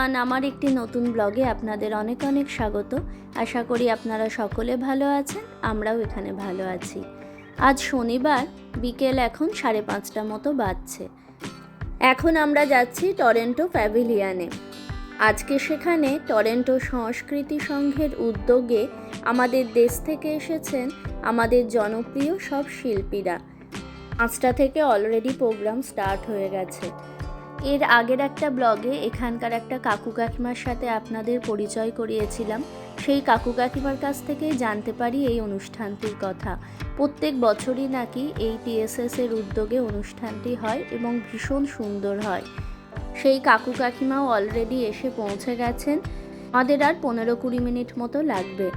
Everyone আমার একটি নতুন ব্লগে আপনাদের অনেক অনেক স্বাগত। আশা করি আপনারা সকলে ভালো আছেন, আমরাও এখানে ভালো আছি। আজ শনিবার, বিকেল এখন সাড়ে পাঁচটা মতো বাজছে। এখন আমরা যাচ্ছি টরেন্টো প্যাভিলিয়ানে। আজকে সেখানে টরেন্টো সংস্কৃতি সংঘের উদ্যোগে আমাদের দেশ থেকে এসেছেন আমাদের জনপ্রিয় সব শিল্পীরা। পাঁচটা থেকে অলরেডি প্রোগ্রাম স্টার্ট হয়ে গেছে। এর আগের একটা ব্লগে এখানকার একটা কাকু কাকিমার সাথে আপনাদের পরিচয় করিয়েছিলাম। সেই কাকু কাকিমার কাছ থেকেই জানতে পারি এই অনুষ্ঠানটির কথা। প্রত্যেক বছরই নাকি এই টিএসএস এর উদ্যোগে অনুষ্ঠানটি হয় এবং ভীষণ সুন্দর হয়। সেই কাকু কাকিমাও অলরেডি এসে পৌঁছে গেছেন। আমাদের আর পনেরো কুড়ি মিনিট মতো লাগবে।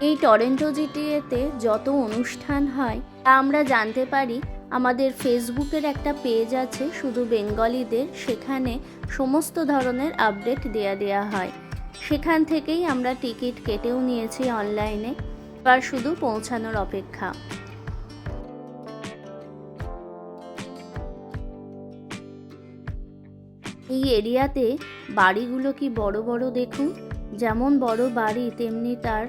এই টরেন্টো জিটিএতে যত অনুষ্ঠান হয়, তা আমরা জানতে পারি আমাদের ফেসবুকের একটা পেজ আছে, শুধু বেঙ্গলিদের, সেখানে সমস্ত ধরনের আপডেট দেয়া দেয়া হয়। সেখান থেকেই আমরা টিকিট কেটেও নিয়েছি অনলাইনে আর শুধু পৌঁছানোর অপেক্ষা। এই এরিয়াতে বাড়িগুলো কি বড় বড় দেখুন? যেমন বড় বাড়ি, তেমনি তার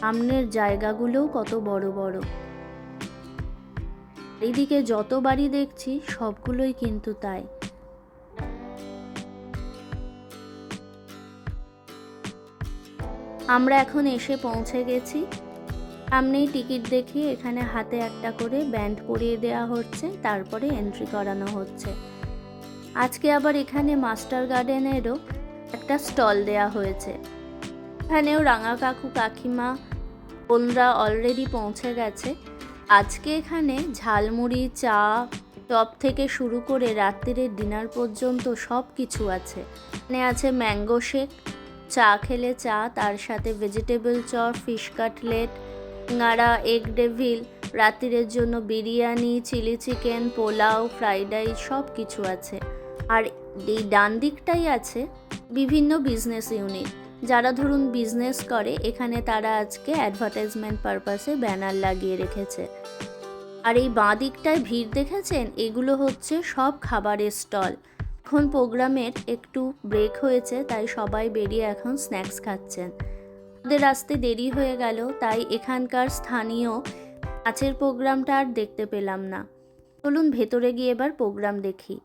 সামনের জায়গাগুলোও কত বড় বড়। এদিকে যত বাড়ি দেখছি, সবগুলোই কিন্তু তাই। আমরা এখন এসে পৌঁছে গেছি। সামনেই টিকিট দেখিয়ে এখানে হাতে একটা করে ব্যান্ড পরিয়ে দেওয়া হচ্ছে, তারপরে এন্ট্রি করানো হচ্ছে। আজকে আবার এখানে মাস্টার গার্ডেনেরও একটা স্টল দেয়া হয়েছে। এখানেও রাঙা কাকু কাকিমা, বোনরা অলরেডি পৌঁছে গেছে। আজকে এখানে ঝালমুড়ি, চা টপ থেকে শুরু করে রাত্রিরের ডিনার পর্যন্ত সব কিছু আছে। এখানে আছে ম্যাঙ্গো শেক, চা খেলে চা, তার সাথে ভেজিটেবল চপ, ফিশ কাটলেট নাড়া এগ ডেভিল রাত্রিরের জন্য biryani, chilli chicken, pulao, fried rice সব কিছু আছে। আর এই ডান দিকটাই আছে বিভিন্ন বিজনেস ইউনিট। যারা ধরুন বিজনেস করে, এখানে তারা আজকে অ্যাডভার্টাইজমেন্ট পারপাসে ব্যানার লাগিয়ে রেখেছে। আর এই বাঁ দিকটায় ভিড় দেখেছেন? এগুলো হচ্ছে সব খাবারের স্টল এখন প্রোগ্রামের একটু ব্রেক হয়েছে, তাই সবাই বেরিয়ে এখন স্ন্যাক্স খাচ্ছেন। ওদের আসতে দেরি হয়ে গেল, তাই এখানকার স্থানীয় নাচের প্রোগ্রামটা আর দেখতে পেলাম না। চলুন ভেতরে গিয়ে এবার প্রোগ্রাম দেখি।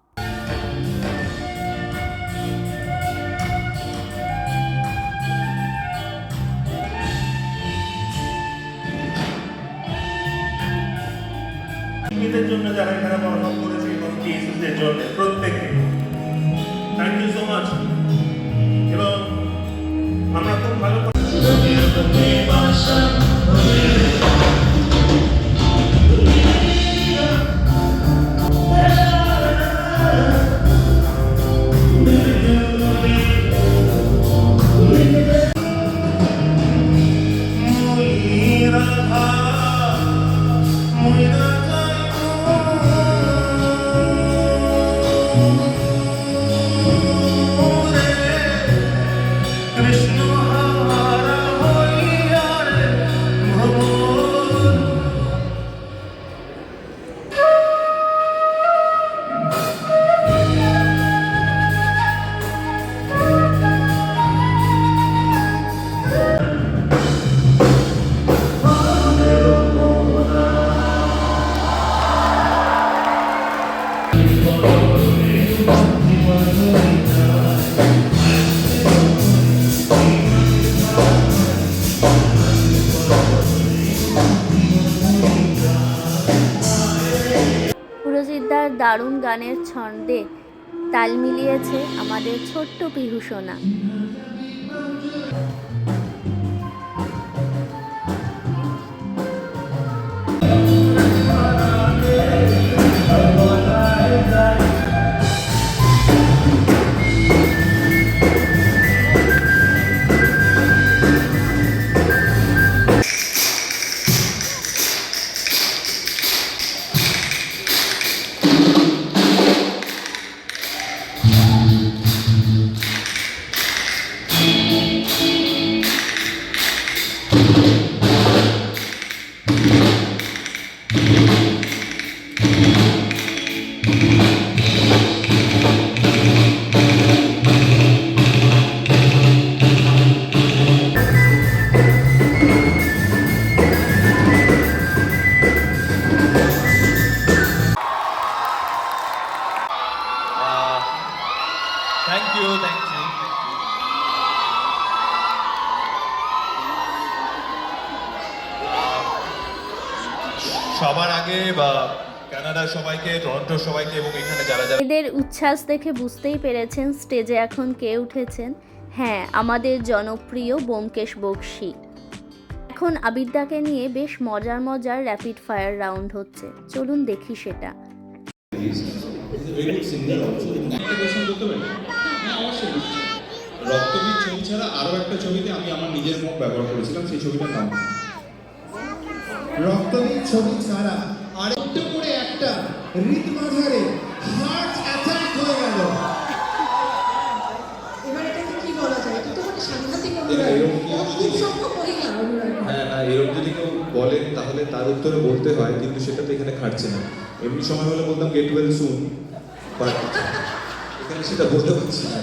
সঙ্গীতের জন্য যারা এখানে পারফর্ম করেছে এবং টিএসএসদের জন্য প্রত্যেককে থ্যাংক ইউ সো মাচ এবং আমরা খুব ভালো করে গানের ছন্দে তাল মিলিয়েছে আমাদের ছোট্ট পিহু সবার আগে বা কানাডার সবাইকে টরন্টোর সবাইকে এবং এখানে যারা যারা এদের উচ্ছ্বাস দেখে বুঝতেই পেরেছেন স্টেজে এখন কে উঠেছেন। হ্যাঁ আমাদের জনপ্রিয় ব্যোমকেশ বক্সি। এখন আবিদ্যাকে নিয়ে বেশ মজার মজার র্যাপিড ফায়ার রাউন্ড হচ্ছে। চলুন দেখি সেটা। রক্তবীজ ছবি ছাড়া আরও একটা ছবিতে আমি আমার নিজের মুখ ব্যবহার করেছিলাম সেই ছবিটার নাম। কি? রক্তবীজ ছবি ছাড়া আরেকটা করে একটা হৃদ মাঝারে হার্ট অ্যাটাক হয়ে গেল। এবার এটাকে কি বলা যায়? এটা তো মানে সাংঘাতিক অনুরাগ এরকম কি ও খুব সংখ্যক মহিলা হ্যাঁ না এরকম যদি কেউ বলেন তাহলে তার উত্তরে বলতে হয় কিন্তু সেটা তো এখানে খাটছে না। এমনি সময় হলে বলতাম গেট ওয়েল সুন বাট এখানে সেটা বলতে পারছি না।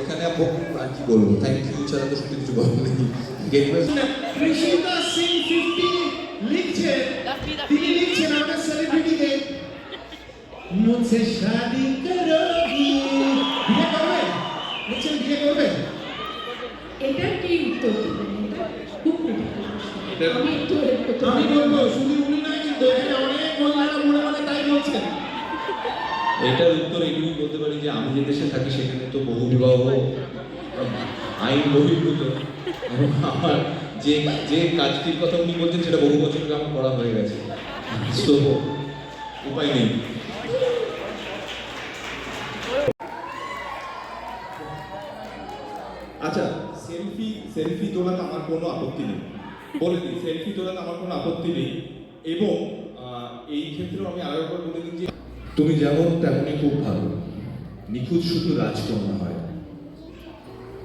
এখানে আর কি বলব? থ্যাংক ইউ ছাড়া তো সত্যি কিছু বলার নেই। গেট ওয়েল সিং মুঝে শাদি করোগি। বিয়ে করবে? লিখছেন বিয়ে করবে? এটার কি উত্তর এটা। আমি। বলব শুধু উনি নয় কিন্তু এখানে অনেক মহিলারা মনে মনে তাই বলছেন। এটার উত্তর এইটুকুই বলতে পারি যে আমি যে দেশে থাকি সেখানে তো বহু বিবাহ আইন বহির্ভূত। এবং আমার যে যে কাজটির কথা উনি বলছেন সেটা বহু বছর আগে আমার করা হয়ে গেছে। তো উপায় নেই। সেলফি তোলাতে আমার কোনো আপত্তি নেই। বলে দিই, সেলফি তোলাতে আমার কোনো আপত্তি নেই। এবং এই ক্ষেত্রেও আমি আরও একবার বলে দিই যে তুমি যেমন তেমনই খুব ভালো। নিখুঁত শুধু রাজকন্যা হয়।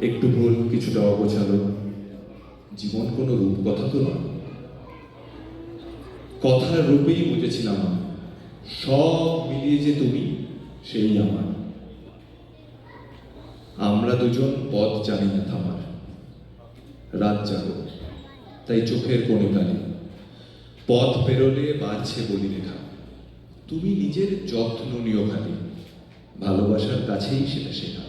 একটু ভুল, কিছুটা অগোছালো। জীবন কোনো রূপকথা তো নয়। কথার রূপেই বুঝেছিলাম আমি। সব মিলিয়ে যে তুমি, সেই আমার। আমরা দুজন পথ জানি না থামার রাত জাগো, তাই চোখের কোনো কালি। পথ পেরোলে বাড়ছে বলি রেখা তুমি নিজের যত্ন নিও খালি, ভালোবাসার কাছেই সেটা শেখা।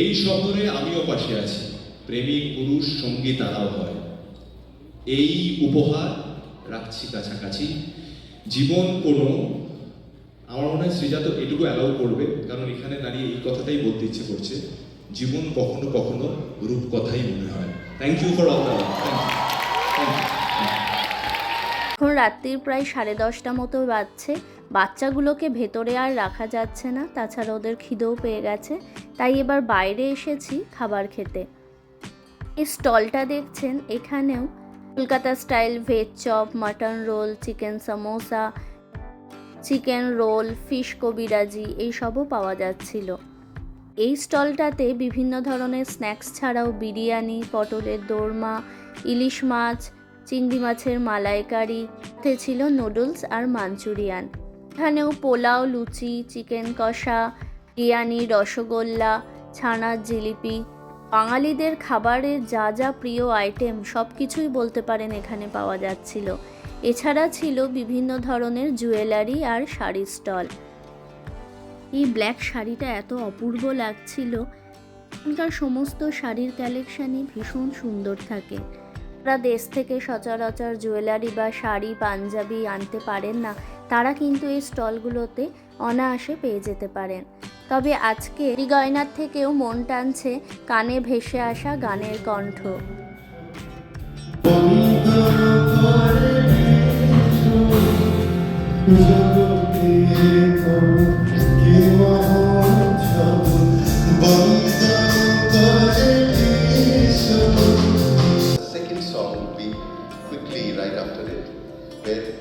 এই শহরে আমিও পাশে আছি, প্রেমিক পুরুষ সঙ্গী তারাও হয়। এই উপহার রাখছি কাছাকাছি। জীবন কোনো, আমার মনে হয় শ্রীজাত এটুকু অ্যালাউ করবে, কারণ এখানে দাঁড়িয়ে এই কথাটাই বলতে ইচ্ছে করছে। জীবন কখনো কখনো রূপকথাই মনে হয়। থ্যাংক ইউ ফর অল এখন রাত্রির প্রায় সাড়ে দশটা মতো বাজছে। বাচ্চাগুলোকে ভেতরে আর রাখা যাচ্ছে না, তাছাড়া ওদের খিদেও পেয়ে গেছে। তাই এবার বাইরে এসেছি খাবার খেতে। এই স্টলটা দেখছেন, এখানেও Kolkata style veg chop, mutton roll, chicken samosa, chicken roll, fish kabiraji, এইসবও পাওয়া যাচ্ছিল। এই স্টলটাতে বিভিন্ন ধরনের স্ন্যাক্স ছাড়াও বিরিয়ানি, পটলের দোরমা, ইলিশ মাছ, চিংড়ি মাছের মালাইকারি সাথে ছিল নুডলস আর মাঞ্চুরিয়ান। এখানেও পোলাও, লুচি, চিকেন কষা, বিরিয়ানি, রসগোল্লা, ছানার জিলিপি, বাঙালিদের খাবারের যা যা প্রিয় আইটেম সব কিছুই বলতে পারেন এখানে পাওয়া যাচ্ছিল। এছাড়া ছিল বিভিন্ন ধরনের জুয়েলারি আর শাড়ির স্টল। এই ব্ল্যাক শাড়িটা এত অপূর্ব লাগছিল। এখানকার সমস্ত শাড়ির কালেকশানই ভীষণ সুন্দর থাকে। যারা দেশ থেকে সচরাচর জুয়েলারি বা শাড়ি, পাঞ্জাবি আনতে পারেন না। তারা কিন্তু এই স্টলগুলোতে অনায়াসে পেয়ে যেতে পারেন। তবে আজকে গয়নার থেকেও মন টানছে কানে ভেসে আসা গানের কণ্ঠ। The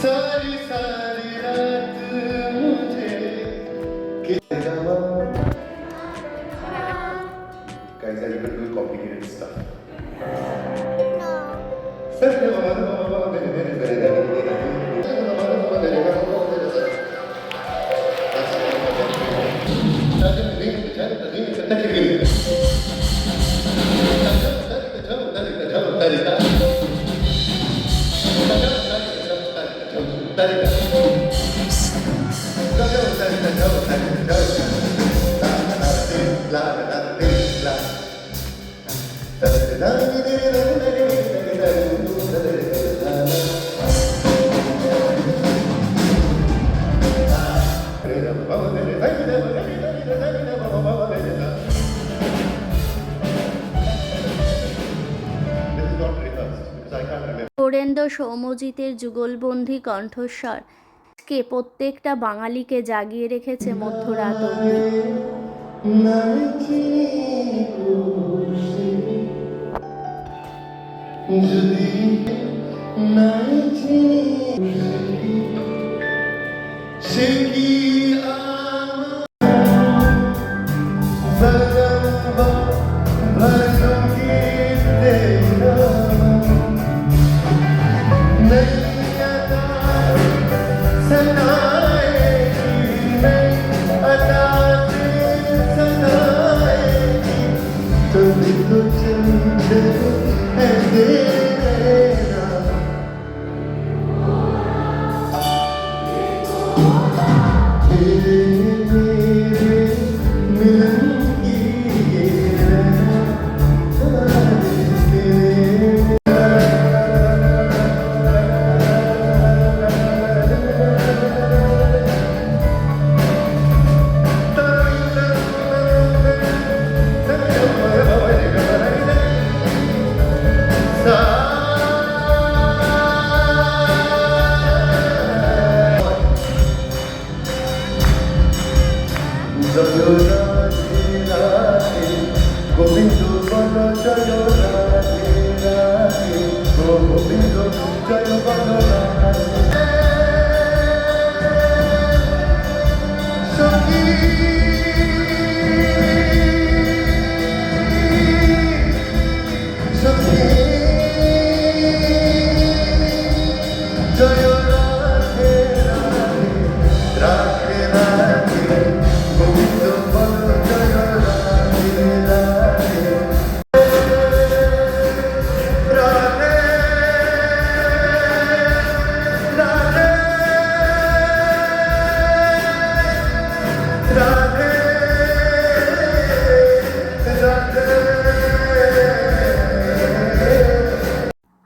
सारी सारी रात मुझे कितना Guys, are you going to do complicated stuff? This Barendra সৌম্যজিতের যুগলবন্দি কণ্ঠস্বর। কে প্রত্যেকটা বাঙালিকে জাগিয়ে রেখেছে মধ্যরাত অবধি। Yeah.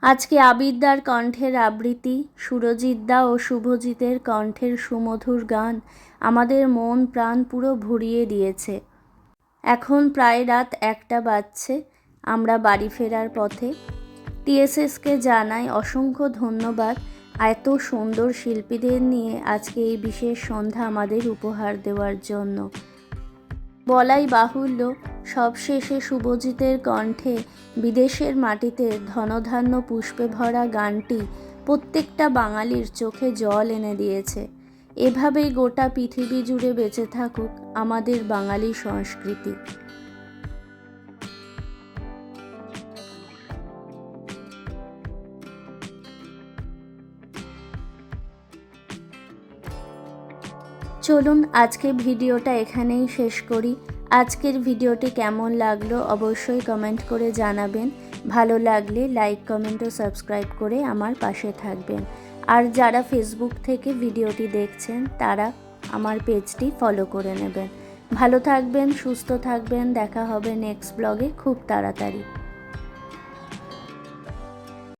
আজকে আবিদ্যার কণ্ঠের আবৃত্তি সুরজিৎদা ও শুভজিতের কণ্ঠের সুমধুর গান আমাদের মন প্রাণ পুরো ভরিয়ে দিয়েছে। এখন প্রায় রাত একটা বাজছে, আমরা বাড়ি ফেরার পথে। টিএসএসকে জানাই অসংখ্য ধন্যবাদ এত সুন্দর শিল্পীদের নিয়ে আজকে এই বিশেষ সন্ধ্যা আমাদের উপহার দেওয়ার জন্য। বলাই বাহুল্য, সবশেষে শুভজিতের কণ্ঠে বিদেশের মাটিতে ধনধান্য পুষ্পে ভরা গানটি প্রত্যেকটা বাঙালির চোখে জল এনে দিয়েছে। এভাবেই গোটা পৃথিবী জুড়ে বেঁচে থাকুক আমাদের বাঙালি সংস্কৃতি। চলুন আজকে ভিডিওটা এখানেই শেষ করি। আজকের ভিডিওটি কেমন লাগল অবশ্যই কমেন্ট করে জানাবেন। ভালো লাগলে লাইক কমেন্ট ও সাবস্ক্রাইব করে আমার পাশে থাকবেন। আর যারা ফেসবুক থেকে ভিডিওটি দেখছেন, তারা আমার পেজটি ফলো করে নেবেন। ভালো থাকবেন, সুস্থ থাকবেন, দেখা হবে নেক্সট ব্লগে খুব তাড়াতাড়ি।